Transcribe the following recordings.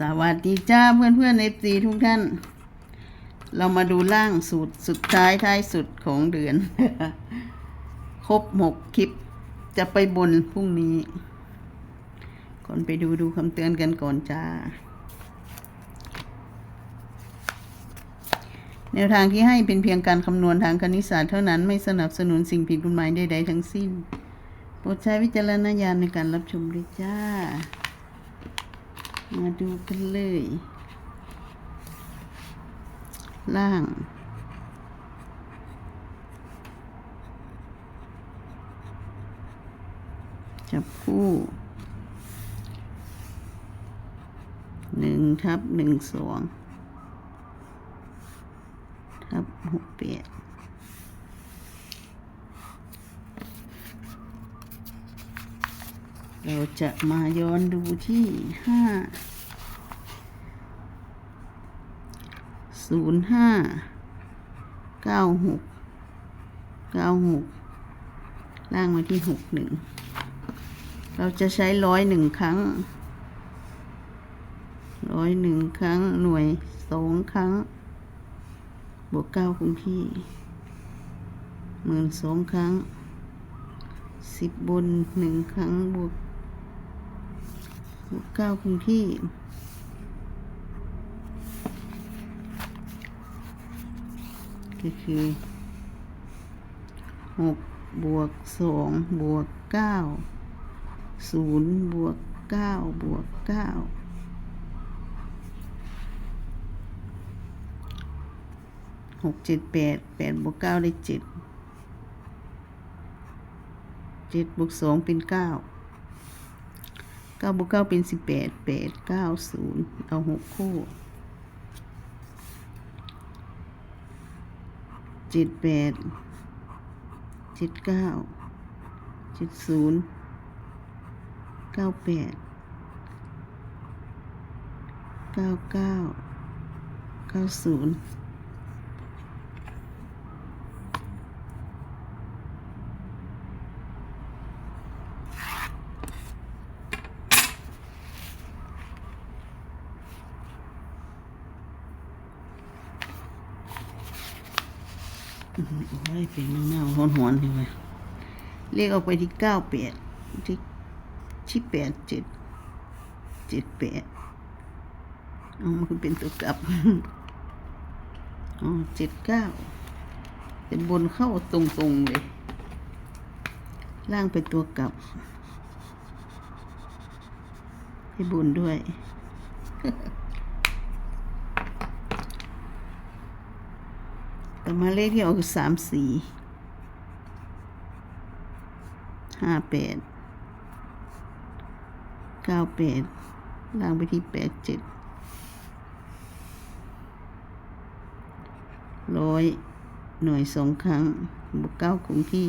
สวัสดีจ้าเพื่อนเพื่อนเอฟซีทุกท่าน เรามาดูล่างสูตรสุดท้ายท้ายสุดของเดือน ครบหกคลิป จะไปบนพรุ่งนี้ ก่อนไปดูดูคำเตือนกันก่อนจ้า แนวทางที่ให้เป็นเพียงการคำนวณทางคณิตศาสตร์เท่านั้นไม่สนับสนุนสิ่งผิดกฎหมายใดๆทั้งสิ้น โปรดใช้วิจารณญาณในการรับชมด้วยจ้า มาดูกันเลย ล่างจับคู่หนึ่งทับหนึ่งสองทับหกแปด เราจะมาย้อนดูที่ห้าศูนย์ห้าเก้าหกเก้าหกล่างมาที่หกหนึ่งเราจะใช้ร้อยหนึ่งครั้งร้อยหนึ่งครั้งหน่วยสองครั้ง บวกเก้าคงที่หมื่นสองครั้งสิบบนหนึ่งครั้งบวก บวกเก้าคงที่ก็คือหกบวกสองบวกเก้าศูนย์บวกเก้าบวกเก้าหกเจ็ดแปดแปดบวกเก้าได้เจ็ดเจ็ดบวกสองเป็นเก้า ก้าบวกเก้าเป็นสิบแปดแปดเก้าศูนย์เอาหกคู่เจ็ดแปดเจ็ดเก้าเจ็ดศูนย์เก้าแปดเก้าเก้าเก้าศูนย์ โอ้เป็นหน้าหอนหอนๆเลยว่ะเลขออกไปที่เก้าแปดที่ที่แปดเจ็ดเจ็ดแปดเอามันคือเป็นตัวกลับอ๋อเจ็ดเก้าเป็นบนเข้าตรงๆเลย ล่างเป็นตัวกลับให้บุญด้วย ต่อ มาเลขที่ออกคือสามสี่ห้าแปดเก้าแปดล่างไปที่แปดเจ็ดร้อยหน่วยสองครั้งบวกเก้าคงที่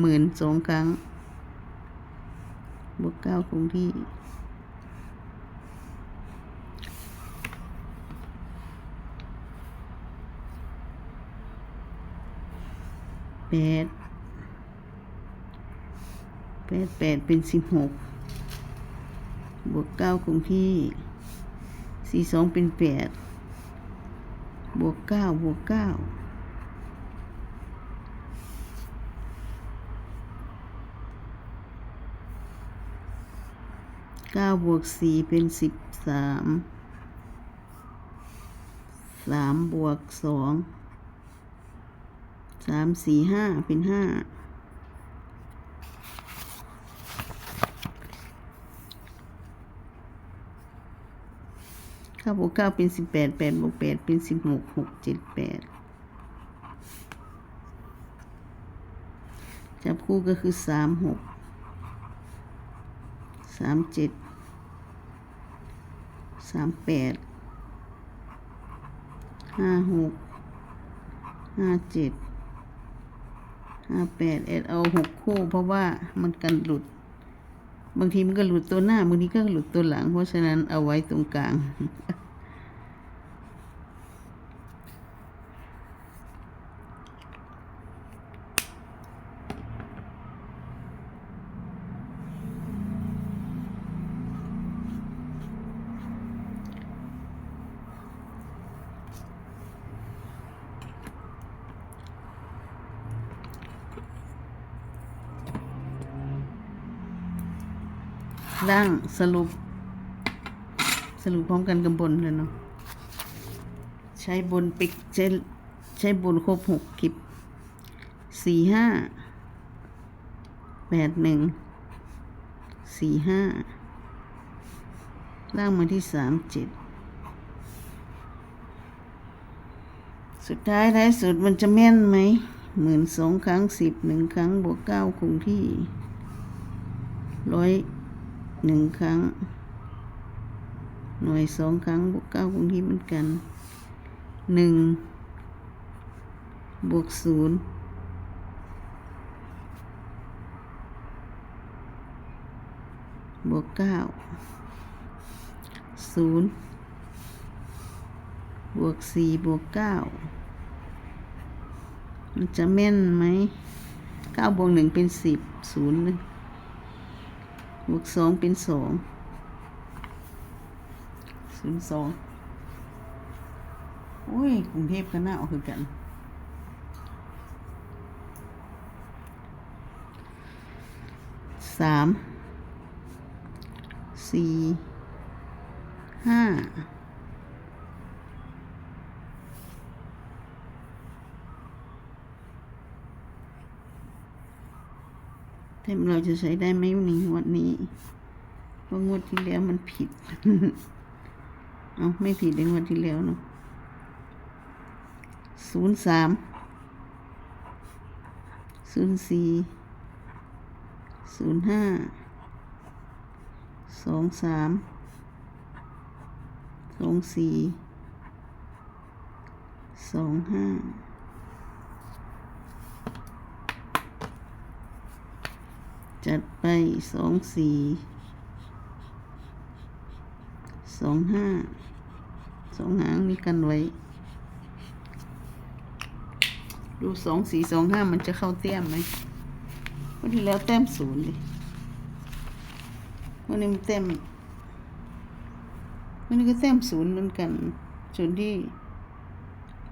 หมื่นสองครั้งบวกเก้าคงที่ แปดแปดแปดเป็นสิบหกบวกเก้าคงที่สี่สองเป็นแปดบวกเก้าบวกเก้าเก้าบวกสี่เป็นสิบสามสามบวกสอง สามสี่ห้าเป็นห้าเก้าบวกเก้าเป็นสิบแปดแปดบวกแปดเป็นสิบหกหกเจ็ดแปดจับคู่ก็คือสามหกสามเจ็ดสามแปดห้าหกห้าเจ็ด ห้าแปดเอ็ดเอาหกคู่ เพราะว่ามันกันหลุด บางทีมันก็หลุดตัวหน้าบางทีก็หลุดตัวหลัง เพราะฉะนั้นเอาไว้ตรงกลาง ล่างสรุป สรุปพร้อมกันกับบนเลยเนาะใช้บนปิกใช้ใช้บนครบหกคลิปสี่ห้าแปดหนึ่งสี่ห้าล่างมาที่สามเจ็ดสุดท้ายท้ายสุดมันจะแม่นไหมหมื่นสองครั้งสิบหนึ่งครั้งบวกเก้าคงที่ร้อย หนึ่งครั้ง หน่วยสองครั้งบวกเก้าคงที่เหมือนกันหนึ่งบวกศูนย์บวกเก้าศูนย์บวกสี่บวกเก้ามันจะแม่นไหมเก้าบวกหนึ่งเป็นสิบศูนย์เลย บวกสองเป็นสองศูนย์สองโอ้ยกรุงเทพก็น่าออกคือกันสามสี่ห้า เทมเราจะใช้ได้ไหมวันนี้วันนี้เพราะงวดที่แล้วมันผิด เอาไม่ผิดในงวดที่แล้วเนาะศูนย์สามศูนย์สี่ศูนย์ห้าสองสามสองสี่สองห้า จัดไปสองสี่สองห้าสองหางนี่กันไว้ ดูสองสี่สองห้ามันจะเข้าเต้มไหมวันที่แล้วแต้มศูนย์เลยวันนี้มันแต้มวันนี้ก็แต้มศูนย์เหมือนกันศูนที่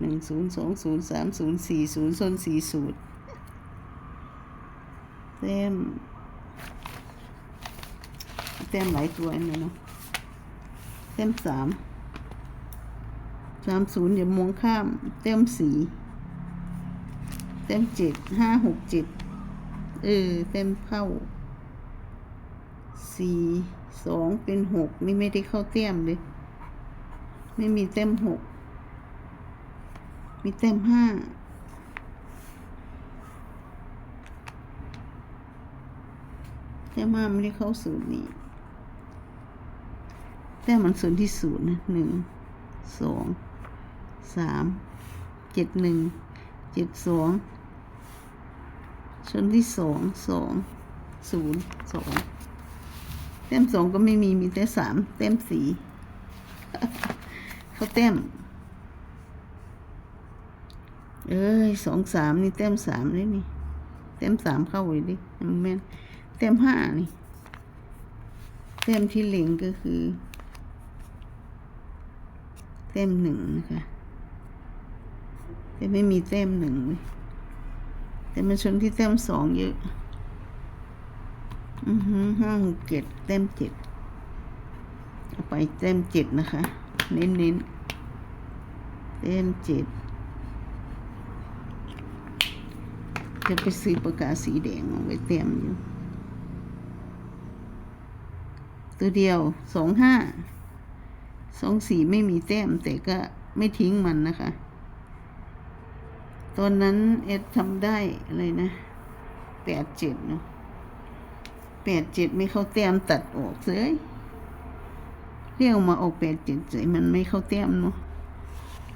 หนึ่งศูนย์สองศูนย์สามศูนย์สี่ศูนย์โซนสี่ศูนย์แต้ม แต้มหลายตัวเลยเนาะแต้มสามสามศูนย์อย่ามองข้ามแต้มสี่แต้มเจ็ดห้าหกเจ็ดเออแต้มเข้าสี่สองเป็นหกนี่ไม่ได้เข้าแต้มเลย ไม่มีแต้มหกมีแต้มห้าแต้มห้าไม่ได้เข้าศูนย์นี่ แต้มมันศูนย์ที่ศูนย์นะหนึ่งสองสามเจ็ดหนึ่งเจ็ดสองชนที่สองสองศูนย์สองแต้มสองก็ไม่มีมีแต่สามแต้มสี่เขาแต้ม เอ้ยสองสามนี่แต้มสามเลยนี่แต้มสามเข้าไว้ดิมันแม่นแต้มห้านี่แต้มที่เหลิงก็คือ แต้มหนึ่งนะคะแต่ไม่มีแต้มหนึ่งเลยแต่มันชนที่แต้มสองเยอะ อือหือห้าหกเจ็ดแต้มเจ็ดเอาไปแต้มเจ็ดนะคะ เน้นเน้นๆแต้มเจ็ดจะไปซื้อปากกาสีแดงเอาไว้เต็มอยู่ ตัวเดียวสองห้า สองสี่ไม่มีแต้มแต่ก็ไม่ทิ้งมันนะคะ ตอนนั้นเอ็ดทำได้อะไรนะแปดเจ็ดเนาะแปดเจ็ดไม่เข้าแต้มตัดออกเลยเรียกมาออกแปดเจ็ดเฉยมันไม่เข้าแต้มเนาะ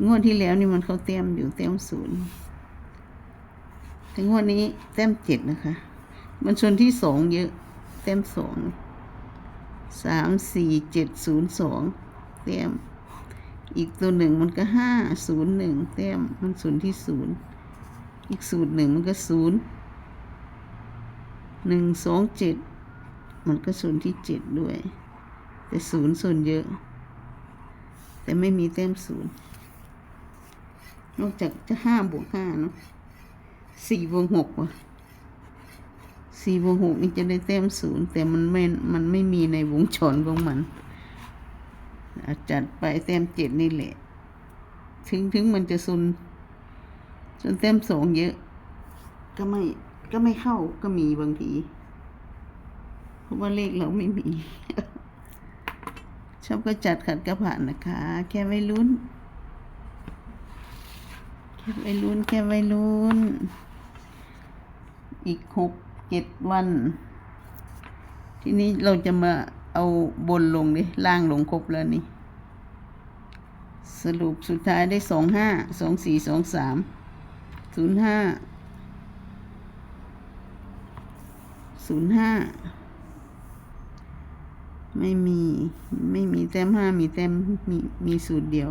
งวดที่แล้วนี่มันเข้าแต้มอยู่แต้มศูนย์แต่งวดนี้แต้มเจ็ดนะคะ มันชนที่สองเยอะ แต้มสองสามสี่เจ็ดศูนย์สอง แต้มอีกตัวหนึ่งมันก็ห้าศูนย์หนึ่งแต้มมันศูนย์ที่ศูนย์อีกศูนย์หนึ่งมันก็ศูนย์หนึ่งสองเจ็ดมันก็ศูนย์ที่เจ็ดด้วย แต่ศูนย์ส่วนเยอะ แต่ไม่มีแต้มศูนย์นอกจากจะห้าบวกห้าเนาะสี่บวกหกว่ะสี่บวกหกนี่จะได้แต้มศูนย์แต่มันไม่ มันไม่มีในวงจรของมัน จัดไปแต้มเจ็ดนี่แหละ ถึงถึงมันจะซุนจนแต้มสองเยอะ ก็ไม่ก็ไม่เข้าก็มีบางที เพราะว่าเลขเราไม่มี ชอบก็จัดขัดก็ผ่านนะคะ แค่ไว้ลุ้น แค่ไว้ลุ้น แค่ไว้ลุ้น อีกหกเจ็ดวัน ทีนี้เราจะมา เอาบนลงดิล่างลงครบแล้วนี่ สรุปสุดท้ายได้สองห้าสองสี่สองสามศูนย์ห้าศูนย์ห้าไม่มีไม่มีแต้มห้ามีแต้มมีมีสูตรเดียว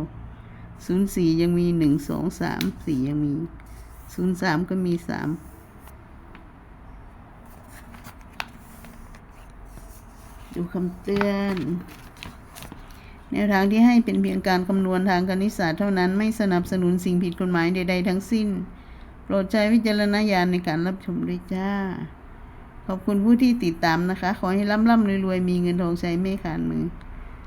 ศูนย์สี่ยังมีหนึ่งสองสามสี่ยังมีศูนย์สามก็มีสาม ดูคำเตือนแนวทางที่ให้เป็นเพียงการคำนวณทางคณิตศาสตร์เท่านั้นไม่สนับสนุนสิ่งผิดกฎหมายใดๆทั้งสิ้น โปรดใช้วิจารณญาณในการรับชมด้วยจ้า ขอบคุณผู้ที่ติดตามนะคะ ขอให้ร่ำร่ำรวยๆ มีเงินทองใช้ไม่ขาดมือ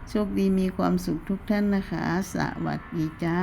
โชคดีมีความสุขทุกท่านนะคะ สวัสดีจ้า